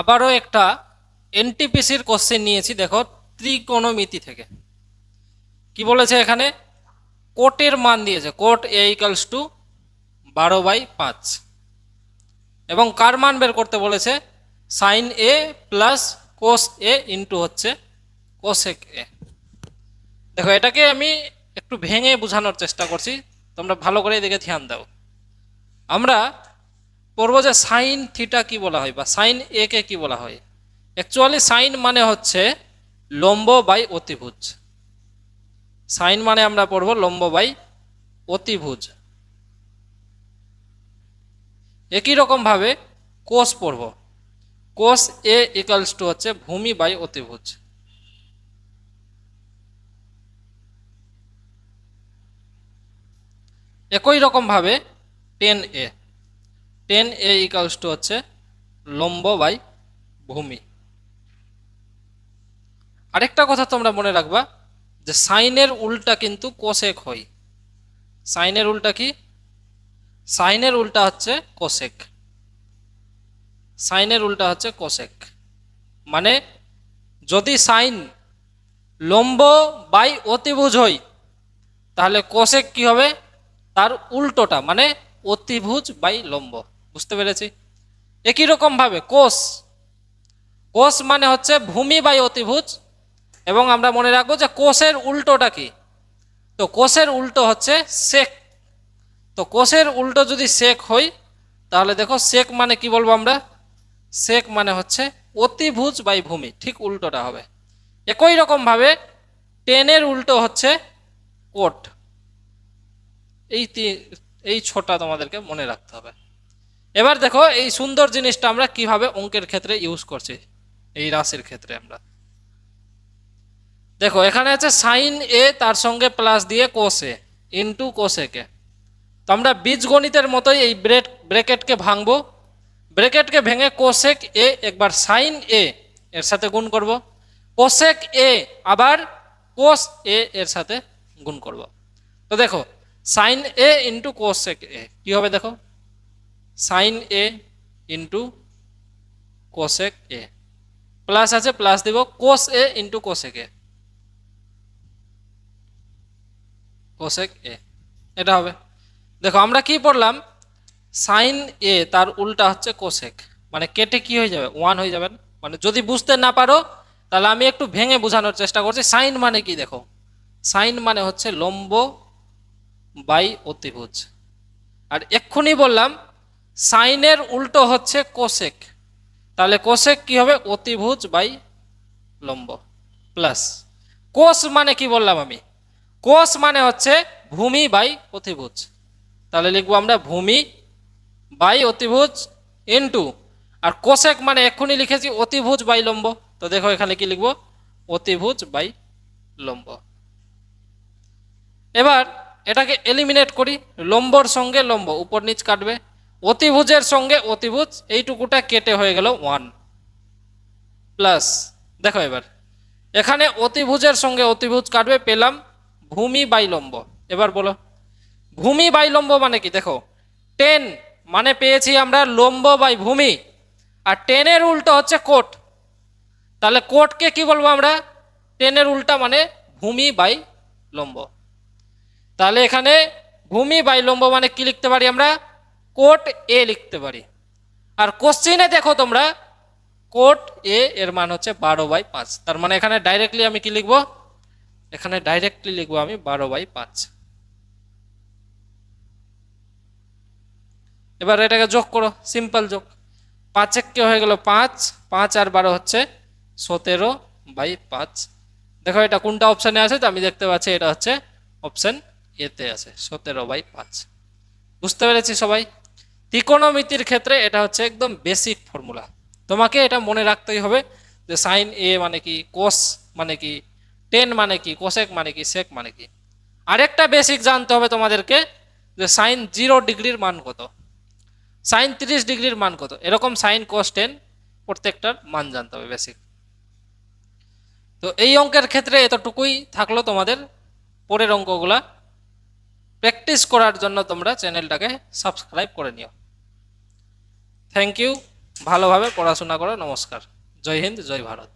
আবারও একটা এনটিপিসির কোশ্চেন নিয়েছি, দেখো, ত্রিকোণমিতি থেকে। কি বলেছে এখানে? কোটের মান দিয়েছে, কোট এ ইকালস টু বারো বাই পাঁচ। এবং কার মান বের করতে বলেছে? Sine A plus cos A into হচ্ছে কোসেক এ দেখো, এটাকে আমি একটু ভেঙে বোঝানোর চেষ্টা করছি, তোমরা ভালো করে এদিকে ধ্যান দাও। আমরা পড়ব যে সাইন থিটা কি বলা হয় বা সাইন এ কে কি বলা হয়। অ্যাকচুয়ালি সাইন মানে হচ্ছে লম্ব বাই অতিভুজ। সাইন মানে আমরা পড়ব লম্ব বাই অতিভুজ। একই রকমভাবে কোষ পড়ব। কোষ এ ইকালস টু হচ্ছে ভূমি বাই অতিভুজ। একই রকমভাবে tan A tan A equals to হচ্ছে লম্ব বাই ভূমি। আরেকটা কথা তোমরা মনে রাখবা যে সাইনের উল্টা কিন্তু কোসেক হয়। সাইনের উল্টা কি? সাইনের উল্টা হচ্ছে কোসেক। সাইনের উল্টা হচ্ছে কোসেক। মানে যদি সাইন লম্ব বাই অতিভুজ হয়, তাহলে কোসেক কি হবে? তার উল্টোটা মানে অতিভুজ বাই লম্ব। বুঝতে পেরেছি? একই রকমভাবে কোষ। কোষ মানে হচ্ছে ভূমি বাই অতিভুজ এবং আমরা মনে রাখব যে কোষের উল্টোটা কি? তো কোষের উল্টো হচ্ছে সেক তো কোষের উল্টো যদি সেক হই, তাহলে দেখো সেক মানে কি বলব আমরা? সেক মানে হচ্ছে অতিভুজ বাই ভূমি, ঠিক উল্টোটা হবে। একই রকমভাবে টেনের উল্টো হচ্ছে কোট। এই এই ছোটা তোমাদেরকে মনে রাখতে হবে। এবার দেখো, এই সুন্দর জিনিসটা আমরা কীভাবে অঙ্কের ক্ষেত্রে ইউজ করছি? এই রাশির ক্ষেত্রে আমরা। দেখো, এখানে আছে সাইন এ তার সঙ্গে প্লাস দিয়ে এ ইন্টু কোসেকে তো আমরা বীজগণিতের মতোই এই ব্রেক ব্রেকেটকে ভাঙবো। ব্রেকেটকে ভেঙে কোসেক এ একবার সাইন এ এর সাথে গুণ করব। কোসেক এ আবার কোস এ এর সাথে গুণ করব। তো দেখো sine A into cosec A কী হবে দেখো? Sine A into cosec A plus আছে প্লাস দিব cos A into cosec A cosec A এটা হবে। দেখো, আমরা কি পড়লাম? সাইন এ তার উল্টা হচ্ছে কোসেক মানে কেটে কি হয়ে যাবে? ওয়ান হয়ে যাবেন মানে যদি বুঝতে না পারো, তাহলে আমি একটু ভেঙে বোঝানোর চেষ্টা করছি। সাইন মানে কি দেখো? সাইন মানে হচ্ছে লম্ব বাই অতিভুজ। আর এক্ষুনি বললাম সাইনের উল্টো হচ্ছে কোসেক। তাহলে কোসেক কি হবে? অতিভুজ বাই লম্ব প্লাস। কোষ মানে কি বললাম আমি? কোষ মানে হচ্ছে ভূমি বাই অতিভুজ। তাহলে লিখব আমরা ভূমি বাই অতিভুজ ইন্টু আর কোসেক মানে এক্ষুনি লিখেছি অতিভুজ বাই লম্ব। তো দেখো এখানে কি লিখব? অতিভুজ বাই লম্ব। এবার এটাকে এলিমিনেট করি। লম্বর সঙ্গে লম্ব, উপর নিচ কাটবে। অতিভুজের সঙ্গে অতিভুজ, এইটুকুটা কেটে হয়ে গেল ওয়ান প্লাস দেখো এবার। এখানে অতিভুজের সঙ্গে অতিভুজ কাটবে, পেলাম ভূমি বাইলম্ব। এবার বলো, ভূমি বাইলম্ব মানে কি? দেখো টেন মানে পেয়েছি আমরা লম্ব বাই ভূমি, আর টেনের উল্টো হচ্ছে কোট। তাহলে কোটকে কি বলব আমরা? টেনের উল্টা মানে ভূমি বাই লম্ব। তাহলে এখানে ভূমি বাই লম্ব মানে কি লিখতে পারি আমরা? কোট এ লিখতে পারি। আর কোশ্চিনে দেখো তোমরা, কোট এ এর মান হচ্ছে বারো বাই পাঁচ। তার মানে এখানে ডাইরেক্টলি আমি কি লিখব? এখানে ডাইরেক্টলি লিখব আমি বারো বাই পাঁচ। এবার এটাকে যোগ করো সিম্পল যোগ। পাঁচ এক কে হয়ে গেল পাঁচ পাঁচ আর বারো হচ্ছে সতেরো বাই পাঁচ। দেখো এটা কোনটা অপশানে আছে? তো আমি দেখতে পাচ্ছি এটা হচ্ছে অপশান এতে আছে, সতেরো বাই পাঁচ। বুঝতে পেরেছি সবাই? ত্রিকোণমিতির ক্ষেত্রে এটা হচ্ছে একদম বেসিক ফর্মুলা তোমাকে এটা মনে রাখতেই হবে যে সাইন এ মানে কি কোস মানে কি টেন মানে কি কোসেক মানে কি সেক মানে কি। আরেকটা বেসিক জানতে হবে তোমাদেরকে যে সাইন জিরো ডিগ্রির মান কত। সাইন তিরিশ ডিগ্রির মান কত। এরকম সাইন কোস টেন প্রত্যেকটার মান জানতে হবে বেসিক তো এই অঙ্কের ক্ষেত্রে এতটুকুই থাকল তোমাদের পরের অঙ্কগুলা। প্র্যাকটিস করার জন্য তোমরা চ্যানেলটাকে সাবস্ক্রাইব করে নিও। থ্যাংক ইউ ভালোভাবে পড়াশোনা করো। নমস্কার। জয় হিন্দ, জয় ভারত।